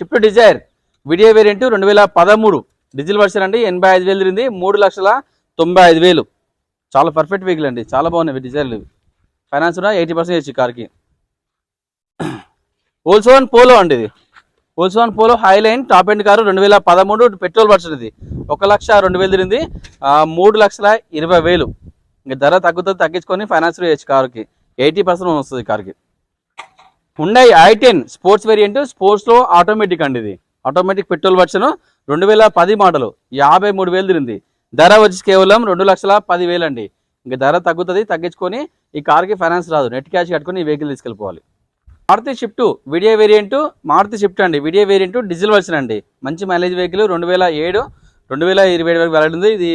Swift Dzire video variant రెండు వేల పదమూడు. డీజిల్ వర్షన్ అండి ఎనభై ఐదు వేలు తిరిగింది. మూడు లక్షల తొంభై ఐదు వేలు. చాలా పర్ఫెక్ట్ వెహికల్ అండి. చాలా బాగున్నాయి డిజైర్లు ఇవి ఫైనాన్స్ కూడా ఎయిటీ పర్సెంట్ ఇచ్చి కార్కి. ఓల్సోన్ పోలో అండి ఇది. ఓల్సోన్ Polo highline top end car రెండు వేల పదమూడు పెట్రోల్ వర్షన్ ఇది. ఒక లక్ష రెండు వేలు తిరిగింది. మూడు లక్షల ఇరవై వేలు. ఇంకా ధర తగ్గుతుంది తగ్గించుకొని ఫైనాన్స్ చేయొచ్చు కారుకి. ఎయిటీ పర్సెంట్ వస్తుంది కార్కి. Hyundai I ten sports variant స్పోర్ట్స్లో ఆటోమేటిక్ అండి ఇది. ఆటోమేటిక్ పెట్రోల్ వర్షన్ రెండు వేల పది మోడలు యాభై మూడు వేలు తిరింది ధర వచ్చి కేవలం రెండు లక్షల పది వేలు అండి. ఇంకా ధర తగ్గుతుంది తగ్గించుకొని ఈ కార్కి ఫైనాన్స్ రాదు. నెట్ క్యాష్ కట్టుకొని ఈ vehicle తీసుకెళ్ళిపోవాలి. Maruti Swift VDI variant Maruti Swift అండి. విడియో వేరియంట్ డీజిల్ వర్షన్ అండి. మంచి మైలేజ్ వెహికల్ రెండు వేల ఏడు రెండు వేల ఇరవై ఏడు వరకు వెళ్ళింది ఇది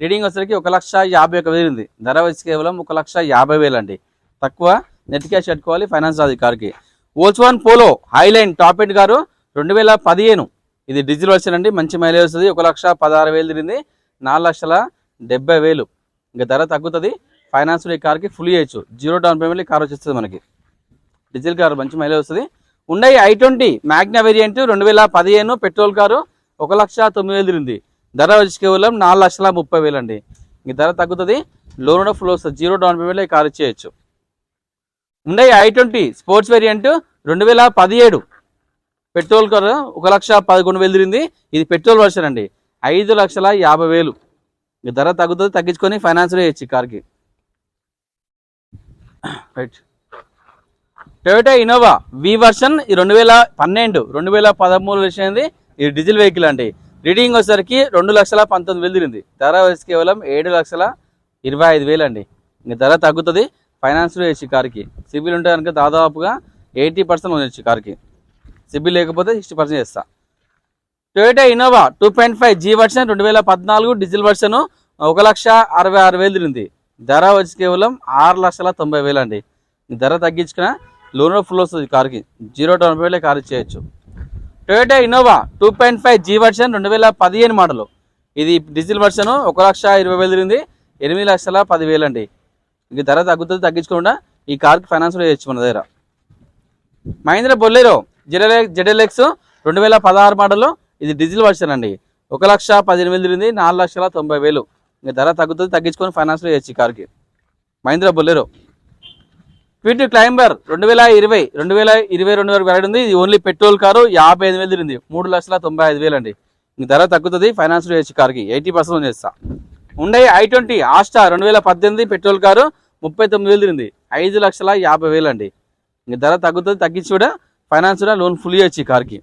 రీడింగ్ వచ్చేసరికి ఒక లక్ష యాభై ఒక వేలు ఉంది. ధర వచ్చి కేవలం ఒక లక్ష యాభై వేలు అండి. తక్కువ నెట్ క్యాష్ కట్టుకోవాలి ఫైనాన్స్ రాదు ఈ కార్కి. One Polo highline top end car రెండు వేల పదిహేను. ఇది డీజిల్ వర్షన్ అండి మంచి మైలేజ్ వస్తుంది. ఒక లక్ష పదహారు వేలు తిరిగింది. నాలుగు లక్షల డెబ్బై వేలు. ఇంకా ధర తగ్గుతుంది. ఫైనాన్స్ ఈ కార్కి ఫుల్ చేయొచ్చు. జీరో డౌన్ పేమెంట్ కార్ వచ్చేస్తుంది మనకి. డీజిల్ కారు మంచి మైలేజ్ వస్తుంది. ఉండే ఐ ట్వంటీ మ్యాగ్నా వేరియంట్ రెండు వేల పదిహేను పెట్రోల్ కారు ఒక లక్ష తొమ్మిది వేలు తిరిగింది. ధర వచ్చి కేవలం నాలుగు లక్షల ముప్పై వేలు అండి. ఇంక ధర తగ్గుతుంది. లోన్ కూడా ఫుల్ వస్తుంది. జీరో డౌన్ పేమెంట్లో ఈ కార్ ఇచ్చేయచ్చు. ఉండే ఐ ట్వంటీ స్పోర్ట్స్ వేరియంట్ రెండు వేల పదిహేడు. పెట్రోల్ కారు ఒక లక్ష పదకొండు వేలు తిరిగింది. ఇది పెట్రోల్ వర్షన్ అండి. ఐదు లక్షల యాభై వేలు. ధర తగ్గుతుంది తగ్గించుకొని ఫైనాన్స్ వేయచ్చు కార్కి. Right Toyota Innova V version ఈ రెండు వేల పన్నెండు రెండు వేల పదమూడు వచ్చింది ఇది డీజిల్ వెహికల్ అండి. రీడింగ్ వచ్చేసరికి రెండు లక్షల పంతొమ్మిది వేలు తిరిగింది. ధర వచ్చి కేవలం ఏడు లక్షల ఇరవై ఐదు వేలు అండి. ధర తగ్గుతుంది ఫైనాన్స్లో వేసి కార్కి. సిబిల్ ఉంటే కనుక దాదాపుగా ఎయిటీ పర్సెంట్ ఉండొచ్చు కార్కి. సిబిల్ లేకపోతే సిక్స్టీ పర్సెంట్ చేస్తా. Toyota Innova two point five G version రెండు వేల పద్నాలుగు డీజిల్ వర్షన్ ఒక లక్ష అరవై ఆరు వేలు తిరిగింది. ధర వచ్చి కేవలం ఆరు లక్షల తొంభై వేలు అండి. ధర తగ్గించుకున్న లోన్ ఫుల్ వస్తుంది కార్కి. జీరో డౌన్ పేమెంట్లో car ఇచ్చేయచ్చు. Toyota Innova two point five G version రెండు వేల పదిహేను మోడల్ ఇది డీజిల్ వర్షన్ ఒక లక్ష ఇరవై వేలు తిరిగింది. ఎనిమిది లక్షల పదివేలు అండి. ఇక ధర తగ్గుతుంది తగ్గించకుండా ఈ కార్కి ఫైనాన్స్ కూడా చేయొచ్చు మన దగ్గర. మహేంద్ర బొల్లేరో జెడెల్ జెడెల్ఎక్స్ రెండు వేల పదహారు మోడల్లో ఇది డీజిల్ వర్షన్ అండి. ఒక లక్ష పదిహేను వేలు తిరిగింది నాలుగు లక్షల తొంభై వేలు. ఇక ధర తగ్గుతుంది తగ్గించుకొని ఫైనాన్స్ చేయొచ్చు ఈ కార్కి. మహేంద్ర బొల్లేరో. క్విట్ క్లైంబర్ రెండు వేల ఇరవై రెండు వేల ఇరవై రెండు వరకు ఉంది. ఇది ఓన్లీ పెట్రోల్ కారు యాభై ఐదు వేలు తిరిగింది. మూడు లక్షల తొంభై ఐదు వేలు అండి. ఇంక ధర తగ్గుతుంది ఫైనాన్స్ చేయొచ్చు కార్కి. ఎయిటీ పర్సెంట్ చేస్తా. ఉండే ఐ ట్వంటీ ఆస్టా రెండు వేల పద్దెనిమిది పెట్రోల్ కారు ముప్పై తొమ్మిది వేలు తిరిగింది. ఐదు లక్షల యాభై వేలు అండి ఇంక ధర తగ్గుతుంది తగ్గించి కూడా ఫైనాన్స్ కూడా లోన్ ఫుల్ చేయొచ్చు ఈ కార్కి.